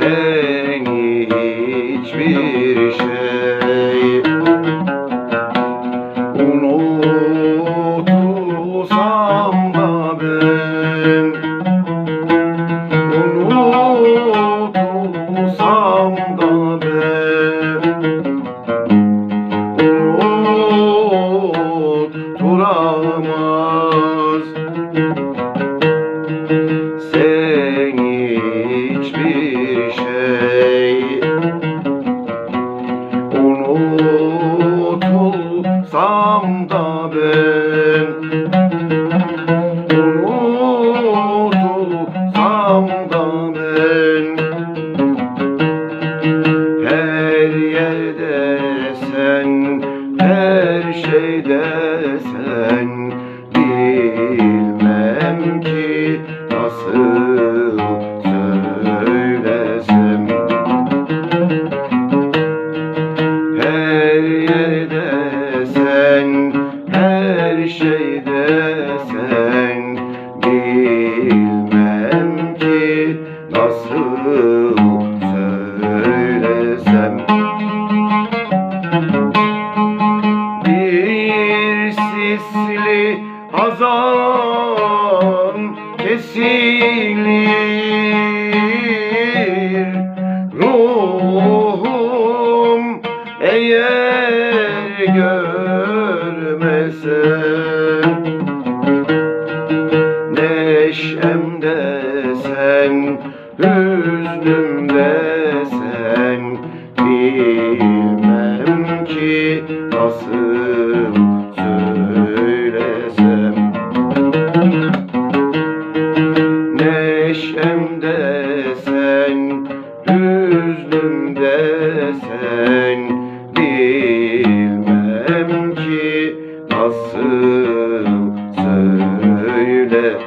Seni hiçbir şey Unutulsam ben. Unutulsam da ben. Unutturamaz Unutulsam da ben. Unutulsam da ben. Her yerde sen, her şeyde sen. Bilmem ki nasıl Hazan kesilir. Ruhum eğer görmese Neşemde sen hüznüm neşemde sen Hüznümde sen Bilmem ki nasıl söyle.